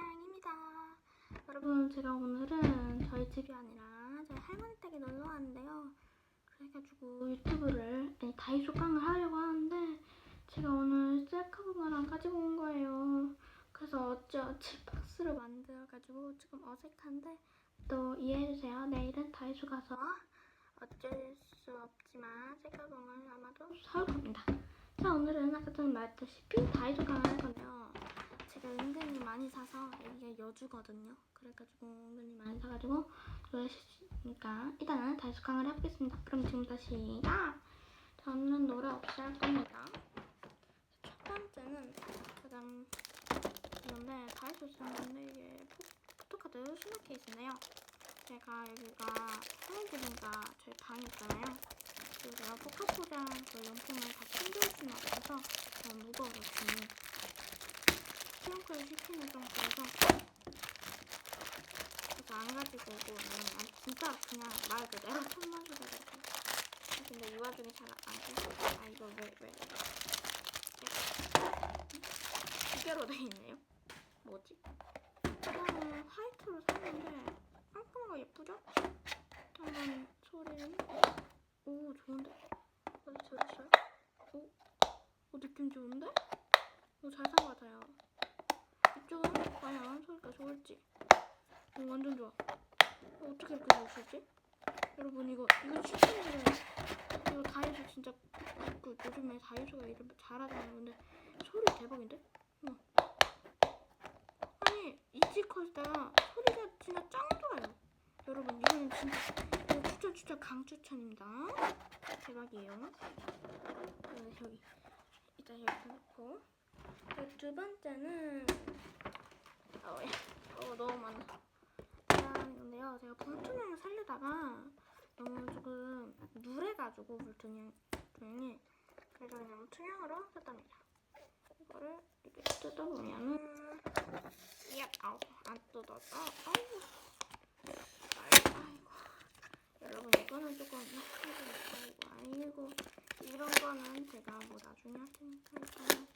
안양입니다. 여러분 제가 오늘은 저희 집이 아니라 저희 할머니 댁에 놀러 왔는데요. 그래가지고 유튜브를 아니, 다이소 깡을 하려고 하는데 제가 오늘 셀카봉을 안 가지고 온 거예요. 그래서 어찌어찌 박스를 만들어가지고 조금 어색한데 또 이해해주세요. 내일은 다이소 가서 어쩔 수 없지만 셀카봉을 아마도 사올 겁니다. 자 오늘은 아까 전에 말했다시피 다이소 깡을 할 건데요. 제가 은근히 많이 사서 이게 여주거든요. 그래가지고 은근히 많이 사가지고 그러시니까 일단은 다이소 깡을 해보겠습니다. 그럼 지금부터 시작! 저는 노래 없이 할 겁니다. 첫 번째는 이건데 다이소에서 샀는데 이게 포- 포토카드 수납 케이스인데요. 제가 여기가 사무실인가 저희 방이 있잖아요. 그리고 제가 포카포장 그 용품을 다 챙겨올 수는 없어서 너무 무거워가지고 트렁크를 시키는 좀 그래서 그래서 안 가지고 오고 아 진짜 그냥 말 그대로 천마주대로 근데 이 와중에 잘안 돼. 아 이거 왜 왜? 두 개로 돼 있네요. 뭐지? 이거는 화이트로 샀는데 깔끔하고 예쁘죠? 한번 소리는 오 좋은데? 어디 들었어요? 오, 오 느낌 좋은데? 오잘산것 같아요. 이쪽은 과연 소리가 좋을지. 오 완전 좋아. 어, 어떻게 이렇게 좋으시지? 여러분 이거 이거 추천해요. 이거 다이소 진짜 그 요즘에 다이소가 이름 잘하잖아요. 근데 소리 대박인데? 우와. 아니 이지컷에다가 소리가 진짜 짱 좋아요. 여러분 이거는 진짜 이거 추천 추천 강추천입니다. 대박이에요. 네, 여기 일단 여기 놓고 그리고 두 번째는 어, 예. 어 너무 많아. 이건데요. 제가 불투명을 살려다가 너무 조금 누래가지고 불투명 투명이 그래서 그냥 투명으로 샀답니다. 이거를 이렇게 뜯어보면은 야 아우 안 뜯어져. 아이고 아이고 여러분 이거는 조금 아이고 아이고 이런 거는 제가 뭐 나중에 할 테니까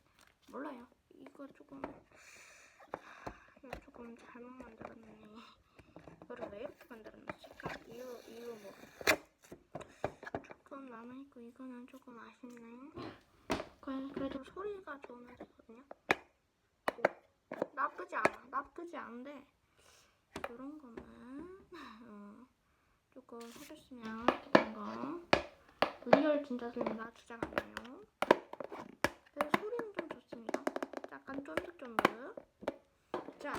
몰라요. 이거 조금 이거 조금 잘못 만들었네. 이거를 왜 이렇게 만들었을까? 이유 이유 뭐 조금 남아 있고 이거는 조금 아쉽네. 그래- 그래도 소리가. 오, 나쁘지 않아. 나쁘지 않은데 이런 거만 어, 조금 해줬으면 좋겠는 거. 리얼 진짜 소리입니다. 주장 안 나요. 그리고 소리는 좀 좋습니다. 약간 쫀득쫀득. 자,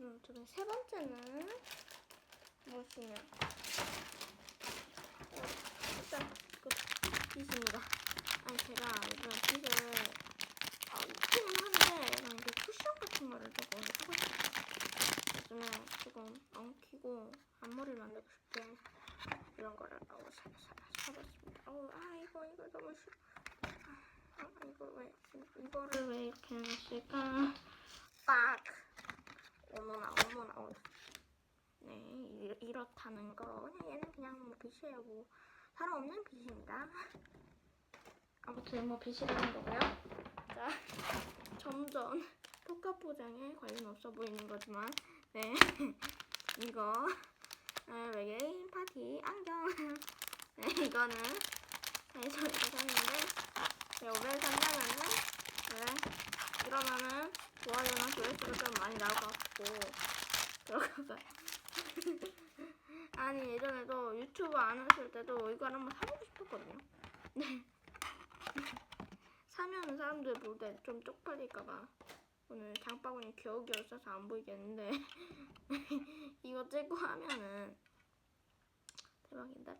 음, 지금 세 번째는 무엇이냐? 어, 일단 그 빗입니다. 아니 제가 이번 빗을 어, 있기는 한데 약간 이게 쿠션 같은 거를 조금 하고 싶어요. 요즘에 조금 엉키고 앞머리를 만들고 싶게 이런 거를 어, 사, 사, 사봤습니다. 어, 아 이거 이거 너무 싫어. 아, 아 이거 왜 이거를 왜 이렇게 해놨을까? 빡. 어머나 어머나 어머나. 네 이, 이렇다는 거. 얘는 그냥 뭐 빛이에요 뭐 다름없는 빛입니다. 아무튼 뭐 빛이라는 거고요. 자 점점 포카 포장에 관련 없어 보이는 거지만 네 이거 아, 외계인 파티 안경 네 이거는 다이소에서 샀는데 제가 500원 산다면은 네 이러면은 좋아요나 조회수가 좀 많이 나올 것 같고 그러고서 아니 예전에도 유튜브 안 했을 때도 이걸 한번 사보고 싶었거든요. 네. 사면은 사람들 볼 때 좀 쪽팔릴까봐 오늘 장바구니 겨우겨우 써서 안 보이겠는데 이거 찍고 하면은 대박인데?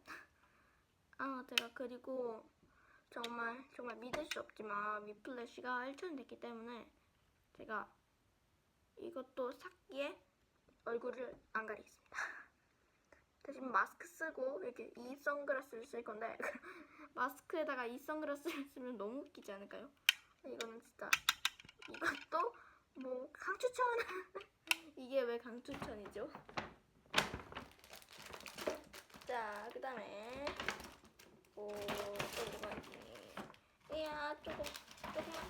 아 제가 그리고 정말 정말 믿을 수 없지만 위플래시가 1천 됐기 때문에 제가 이것도 샀기에 얼굴을 안 가리겠습니다. 대신 마스크 쓰고 이렇게 이 선글라스를 쓸 건데 마스크에다가 이 선글라스를 쓰면 너무 웃기지 않을까요? 이거는 진짜 이것도 뭐 강추천 이게 왜 강추천이죠? 자 그 다음에 뭐가 있니? 이야 조금 조금만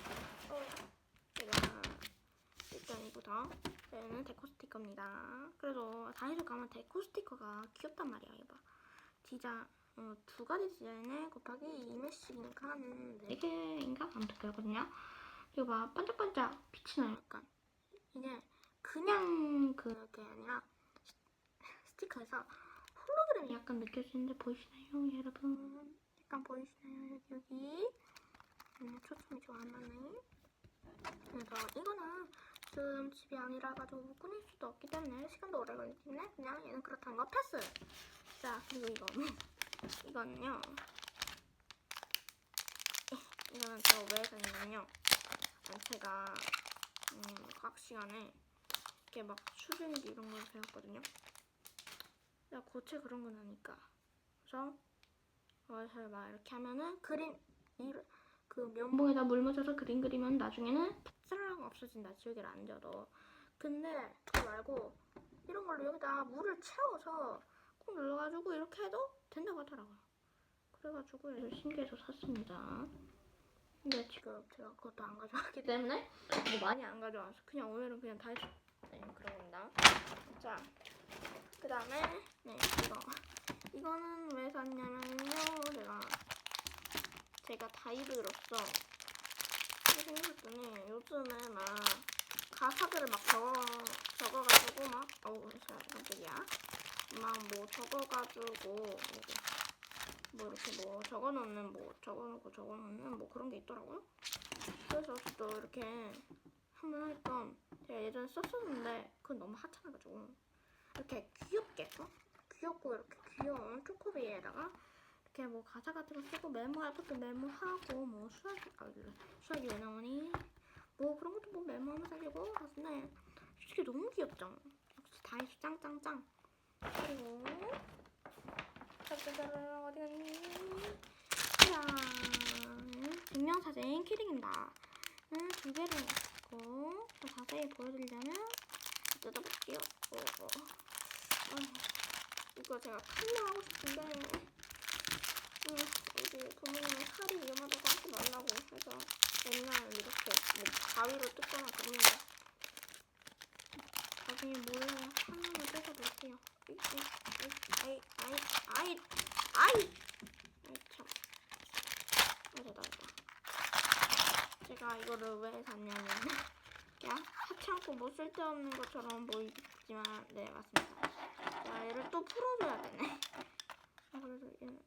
어 제가 그래서 얘는 데코 스티커입니다. 그래도 다이소 가면 데코 스티커가 귀엽단 말이야. 이거 봐. 디자 어, 두 가지 디자인에 곱하기 2매씩이니까 한 4개인가? 아무튼 그렇거든요. 이거 봐. 반짝반짝 빛이 나요. 약간. 이게 그냥 그게 아니라 스- 스티커에서 홀로그램이 약간 느껴지는데 보이시나요, 여러분? 약간 보이시나요, 여기 여기? 음, 초점이 좀 안 맞네. 그래서 이거는 지금 집이 아니라 가지고 꾸밀 수도 없기 때문에 시간도 오래 걸리기 때문에 그냥 얘는 그렇다는 거 패스. 자 그리고 이거는 이거는요. 이거는 제가 왜 샀냐면요. 제가 음, 과학 시간에 이렇게 막 수증기 이런 걸 배웠거든요. 야 고체 그런 건 아니까. 그래서 그래서 막 이렇게 하면은 그림 이, 그 면봉에다 물 묻혀서 그림 그리면 나중에는 쌀랑 없어진다. 지우개를 안 져도. 근데 그거 말고 이런 걸로 여기다 물을 채워서 꼭 눌러가지고 이렇게 해도 된다고 하더라고요. 그래가지고 이거 신기해서 샀습니다. 근데 지금 제가 그것도 안 가져왔기 때문에 뭐 많이 안 가져와서 그냥 오늘은 그냥 다이소 네, 그런 겁니다. 자, 그 다음에 네 이거 이거는 왜 샀냐면요 제가 제가 다이브로서 생각했더니 요즘에 막 가사들을 막 적어 적어가지고 막 어우 깜짝이야 막 뭐 적어가지고 뭐 이렇게 뭐 적어놓는 뭐 적어놓고 적어놓는 뭐 그런 게 있더라고요. 그래서 또 이렇게 한번 했던 제가 예전에 썼었는데 그건 너무 하찮아가지고 이렇게 귀엽게 어? 귀엽고 이렇게 귀여운 초코비에다가 이렇게 뭐 가사 같은 거 쓰고 메모할 것도 메모하고 뭐 수학이 아 수학이 왜 나오니 뭐 그런 것도 뭐 메모하면 살리고 하는데 솔직히 너무 귀엽죠. 역시 다이소 짱짱짱. 그리고 짜자자자 어디 갔니? 자, 증명사진 키링입니다. 음, 두 개를 넣고 더 자세히 보여드리려면 뜯어볼게요. 이거 제가 판매하고 싶은데 음, 여기 부모님이 살이 위험하다고 하지 말라고 해서 맨날 이렇게 뭐 가위로 뜯거나 그러는데 나중에 몰래 하나만 뜯어볼게요. 아이, 아이, 아이, 아이, 아이, 아이, 참. 아, 됐다, 됐다. 제가 이거를 왜 샀냐면, 그냥 하찮고 뭐 쓸데없는 것처럼 보이지만, 네, 맞습니다. 자, 얘를 또 풀어줘야 되네. 아, 그래도 얘는,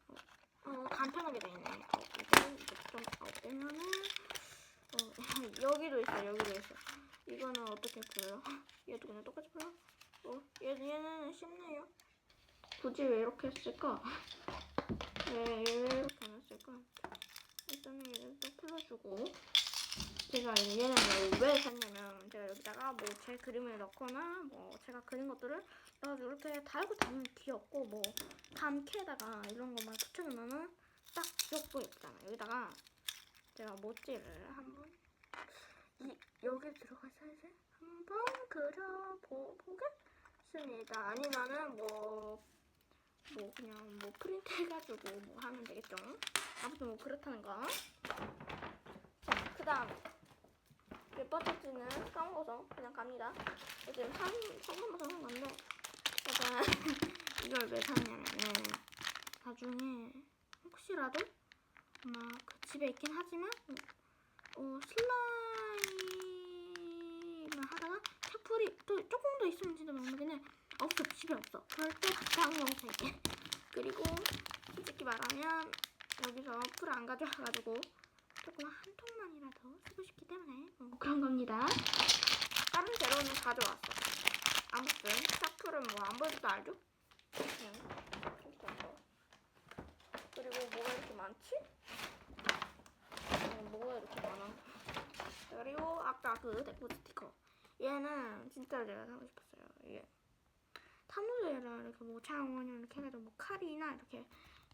어, 어, 간편하게 돼 있네. 어, 이거는 이렇게 좀, 어, 빼면은, 어, 여기도 있어, 여기도 있어. 이거는 어떻게 풀어요? 얘도 그냥 똑같이 풀어? 어, 얘, 얘는 쉽네요. 굳이 왜 이렇게 했을까? 왜, 왜 이렇게 안 했을까? 일단은 얘를 또 풀어주고 제가 이제 얘는 왜 샀냐면 제가 여기다가 뭐 제 그림을 넣거나 뭐 제가 그린 것들을 이렇게 달고 다니면 귀엽고 뭐 감캐에다가 이런 거만 붙여놓으면은 딱 귀엽고 예쁘잖아 여기다가 제가 모찌를 한번 이 여기 들어가서 이제 한번 그려보겠습니다 아니면은 뭐뭐 그냥 뭐 프린트 해가지고 뭐 하면 되겠죠. 아무튼 뭐 그렇다는 거. 자, 그다음 몇 번째지는 까먹어서 그냥 갑니다. 지금 한 성함부터 한 건데 제가 이걸 왜 샀냐면은 나중에 혹시라도 아마 그 집에 있긴 하지만 어 슬라임을 하다가 차풀이 또 조금 더 있으면 진짜 해. 없어 집에 없어 그럴 때 각각용 3개 그리고 솔직히 말하면 여기서 풀을 안 가져와가지고 조금 한 통만이라도 쓰고 싶기 때문에 어, 그런 겁니다 다른 재료는 가져왔어 아무튼 샤프는 뭐안 보여줘도 알죠? 그냥 이렇게 해서. 그리고 뭐가 이렇게 많지? 어, 뭐가 이렇게 많아 그리고 아까 그 데코 스티커 얘는 진짜 제가 사고 싶었어요 이게 탐노제랑 이렇게 뭐 창원 이렇게 해가지고 뭐 칼이나 이렇게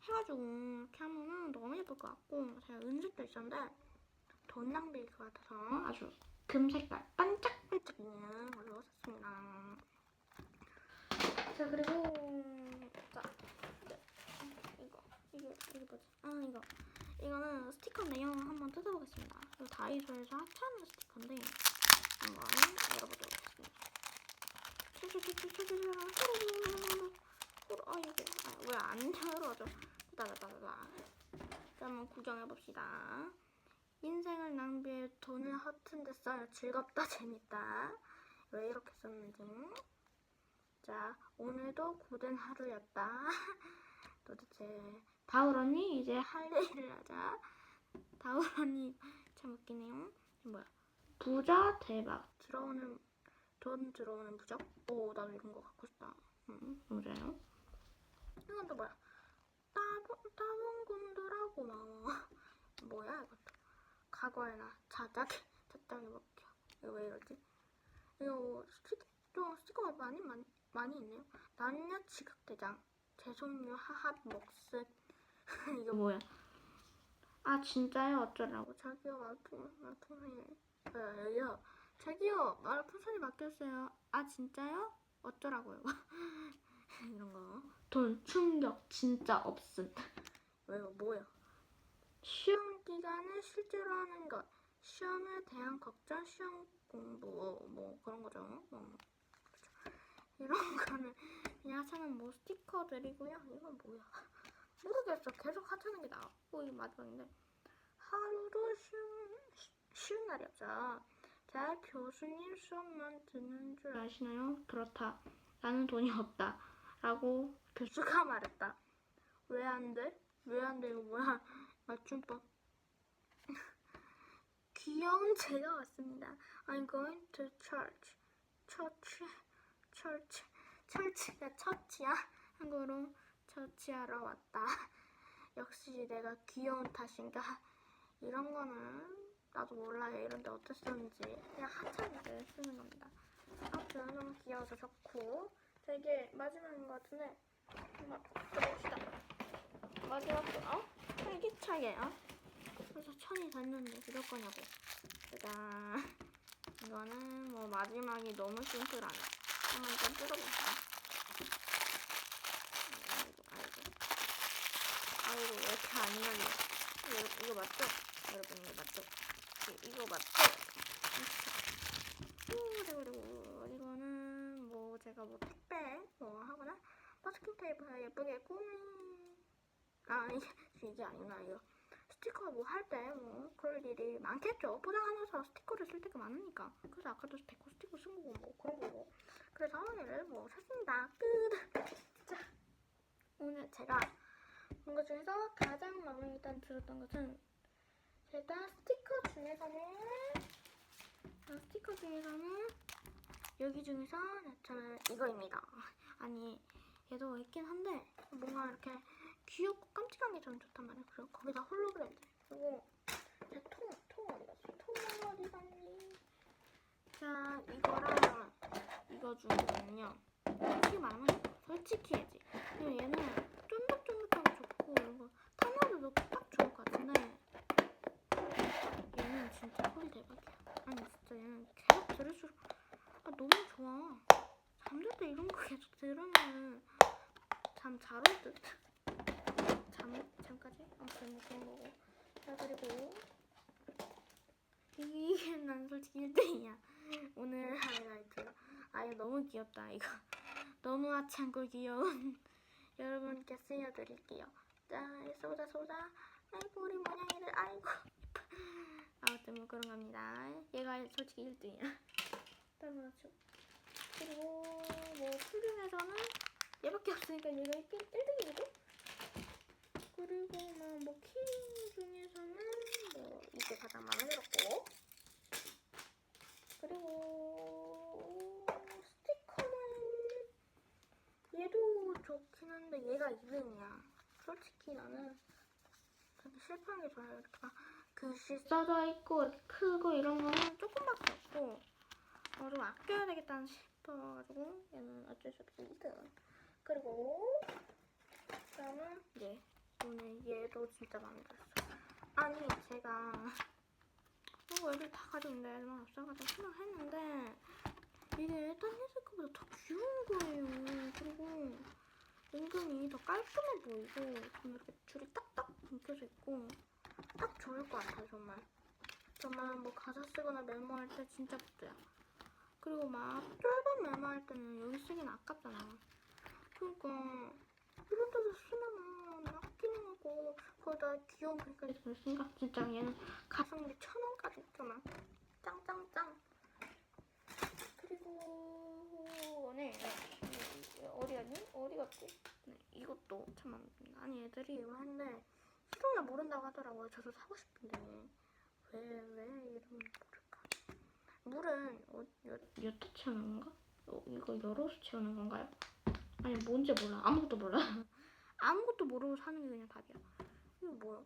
해가지고 이렇게 하면은 너무 예쁠 것 같고 제가 은색도 있었는데 돈 낭비일 것 같아서 아주 금 색깔 반짝반짝이는 걸로 샀습니다. 자 그리고 자 네. 이거 이거 이거 뭐지? 아 이거 이거는 스티커 내용 한번 뜯어보겠습니다. 이 다이소에서 하찮은 스티커인데 한번 열어보도록 하겠습니다. 아 이게 왜안 열어져? 따라따라따. 한번 구경해봅시다. 인생을 낭비해 돈을 허튼데 써요. 즐겁다 재밌다. 왜 이렇게 썼는지. 자 오늘도 고된 하루였다. 도대체 다울 언니 이제 할 일을 하자. 다울 언니 참 웃기네요. 뭐야? 부자 대박. 들어오는 돈 들어오는 부적? 오, 나도 이런 거 갖고 싶다. 음, 맞아요. 이건 또 뭐야? 따봉, 따봉군도라고 나와. 뭐야, 이것도. 과거에나 자작에, 자작에 먹혀. 이거 왜 이러지? 이거 스티커, 좀 스티커가 많이, 많이, 많이 있네요. 남녀 지각대장. 재송류 하합 먹스. 이거 뭐야? 아, 진짜요? 어쩌라고. 자기요, 말풍, 말풍선이. 야, 여기요. 자기요, 말풍선이 맡겼어요. 아, 진짜요? 어쩌라고요. 이런 거. 돈 충격 진짜 없음. 왜요? 뭐야? 시험 기간에 실제로 하는 것. 시험에 대한 걱정, 시험 공부, 뭐 그런 거죠. 뭐. 그렇죠. 이런 거는 그냥 하찮은 뭐 스티커들이고요. 이건 뭐야? 모르겠어. 계속 하찮은 게 나왔고 이 마지막인데 하루도 쉬운 쉬- 쉬운 날이 없죠. 자, 교수님 수업만 듣는 줄 아시나요? 그렇다. 나는 돈이 없다. 라고 교수가 말했다. 왜 안 돼? 왜 안 돼? 이거 뭐야? 맞춤법. 귀여운 제가 왔습니다. I'm going to church. 처치, church. church가 처치야. 한국어로 처치하러 왔다. 역시 내가 귀여운 탓인가? 이런 거는 나도 몰라요. 이런데 어떻게 쓰는지. 그냥 하찮게 쓰는 겁니다. 아무튼 너무 귀여워서 좋고. 자, 이게 마지막인 것 같은데. 한번 들어봅시다. 마지막 거, 어? 활기차게요. 그래서 천이 닿는데 그럴 거냐고. 짜잔. 이거는 뭐 마지막이 너무 심플하네. 한번 좀 뜯어봅시다. 아이고, 아이고. 이렇게 안 열려? 이거, 이거 맞죠? 여러분, 이거 맞죠? 이, 이거 맞죠? 그리고, 그리고, 이거는 뭐 제가 뭐 택배 뭐 하거나 마스킹 테이프에 예쁘게 꾸미 아 이게 이게 아니구나 이거 스티커 뭐 할 때 뭐 그럴 일이 많겠죠 포장하면서 스티커를 쓸 때가 많으니까 그래서 아까도 데코 스티커 쓴 거고 뭐 그런 거고 그래서 얘를 뭐 샀습니다 끝 자 오늘 제가 본것 중에서 가장 마음에 일단 들었던 것은 일단 스티커 중에서는 아, 스티커 중에서는 여기 중에서 저는 이거입니다. 아니 얘도 있긴 한데 뭔가 이렇게 귀엽고 깜찍한 게 저는 좋단 말이에요. 그리고 거기다 홀로그램 그리고 제 통, 통 어디 갔어? 통 어디 갔니? 자 이거랑 이거 중에는요. 솔직히 말하면 솔직히 해지. 그리고 얘는 쫀득쫀득하고 좋고 이거 타마도 넣고 딱 좋을 것 같은데 얘는 진짜 퀄이 대박이야. 아니 진짜 얘는 계속 들을수록 아 너무 좋아. 잠들 때 이런 거 계속 들으면 잠잘올 듯. 잠 잠까지 아무튼 뭐 그런 거고. 자 그리고 이게 난 솔직히 1등이야. 오늘 하이라이트. 아예 너무 귀엽다 이거. 너무 하찮고 귀여운 여러분께 쓰여드릴게요. 자 쏘자 쏘자. 아이고 우리 모양이를 아이고. 아무튼 뭐 그런 겁니다. 얘가 솔직히 1등이야. 따라맞죠. 그리고 뭐풀 중에서는 얘밖에 없으니까 얘가 1등, 1등이고. 그리고 뭐키 중에서는 뭐 이게 가장 마음에 들었고. 그리고 스티커는 얘도 좋긴 한데 얘가 2등이야. 솔직히 나는 되게 실패한 게 좋아요. 막 글씨 써져 있고 이렇게 크고 이런 거는 조금밖에 없고 어, 좀 아껴야 되겠다는 싶어가지고 얘는 어쩔 수 없이 2등. 그리고 그다음은 얘 오늘 얘도 진짜 마음에 들었어. 아니 제가 어, 애들 다 가져온데 애들만 없어가지고 생각했는데 이게 딴 흰색거보다 더 귀여운 거예요. 그리고 은근히 더 깔끔해 보이고 좀 이렇게 줄이 딱딱 묶여져 있고 딱 좋을 것 같아요 정말. 정말 뭐 가사 쓰거나 메모할 때 진짜 좋대요. 그리고 막 짧은 메모할 때는 여기 쓰긴 아깝잖아. 그러니까 이런 데서 쓰면은 막 스키닝 하고 거기다 귀여운 그림까지 그렸으니까 진짜 얘는 가성비 천 원까지 있잖아. 짱짱짱. 그리고 네, 네. 어디 갔니? 어디 갔지? 네, 이것도 참 많이 애들이 이거 하는데 시동을 모른다고 하더라고요. 저도 사고 싶은데 왜 왜 이름을 모를까? 물은 어, 여, 여타 채우는 건가? 어, 이거 열어서 채우는 건가요? 아니 뭔지 몰라. 아무것도 몰라. 아무것도 모르고 사는 게 그냥 답이야. 이거 뭐야?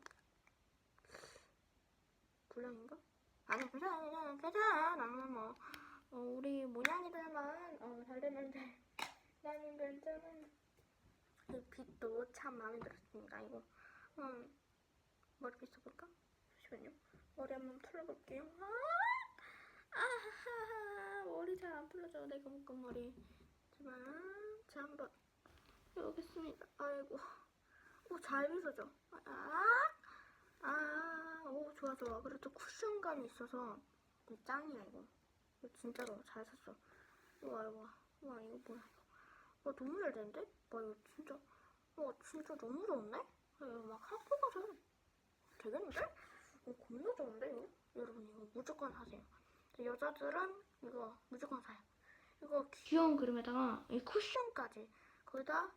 불량인가? 아니 괜찮아 괜찮아 괜찮아 나는 뭐 어, 우리 모양이들만 어, 잘 되면 돼. 나는 괜찮아. 이 빛도 참 마음에 들었으니까 이거 음, 머리빗 써볼까? 잠시만요. 머리 한번 풀어볼게요. 아, 아하하 머리 잘 안 풀려져 내가 묶은 머리. 하지만 자 한번 해보겠습니다. 아이고, 오잘 빗어져. 아, 아, 오 좋아 좋아. 그래도 쿠션감이 있어서 짱이야 이거. 이거 진짜로 잘 샀어. 우와 우와 우와 이거 뭐야. 와 너무 잘 되는데? 와 이거 진짜 와 진짜 너무 좋은데? 야, 이거 막 학교 가서 되겠는데? 어, 겁나 좋은데 이거? 여러분 이거 무조건 사세요. 여자들은 이거 무조건 사요. 이거 귀여운 그림에다가 이 쿠션까지 거기다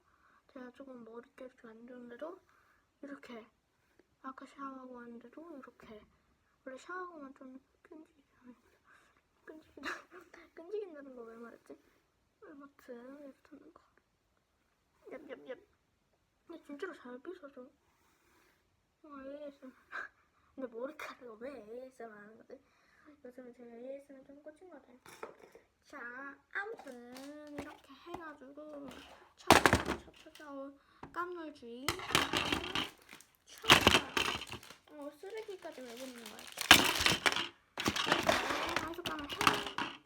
제가 조금 머릿결이 좀안 좋은데도 이렇게 아까 샤워하고 왔는데도 이렇게 원래 샤워하고만 좀 끈질기잖아요. 끈질기다 끈질긴다는 거 왜 말했지? 이렇게 듣는 거. 얍얍얍. 근데 진짜로 잘 빗어줘. 와 ASMR. 근데 머리카락이 왜 ASMR 하는 거지? 요즘에 제가 ASMR 좀 꽂힌 것 같아요. 자, 아무튼 이렇게 해가지고 차차차차 깜놀주의 차 어, 쓰레기까지 왜 붙는 거야? 이렇게 한 숟가락 해.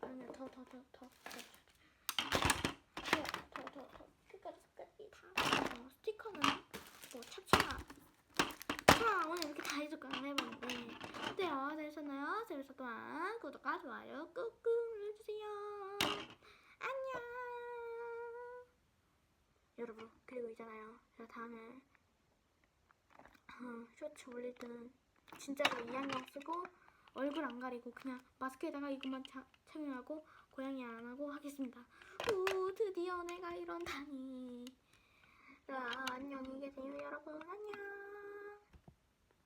아니 더더 더 더 더 더더더더 끝까지 끝까지 다. 어, 스티커는 뭐 차치마. 자, 오늘 이렇게 다 해줄까요? 해봤는데 어때요? 재밌었나요? 재밌었더만 구독과 좋아요 꾹꾹 눌러주세요. 안녕. 여러분 그리고 있잖아요. 제가 다음에 어, 쇼츠 올릴 때는 진짜로 이 안경 쓰고 얼굴 안 가리고 그냥 마스크에다가 이것만 차, 착용하고 고양이 안 하고 하겠습니다. 오 드디어 내가 이런다니. 자 안녕히 계세요 여러분 안녕.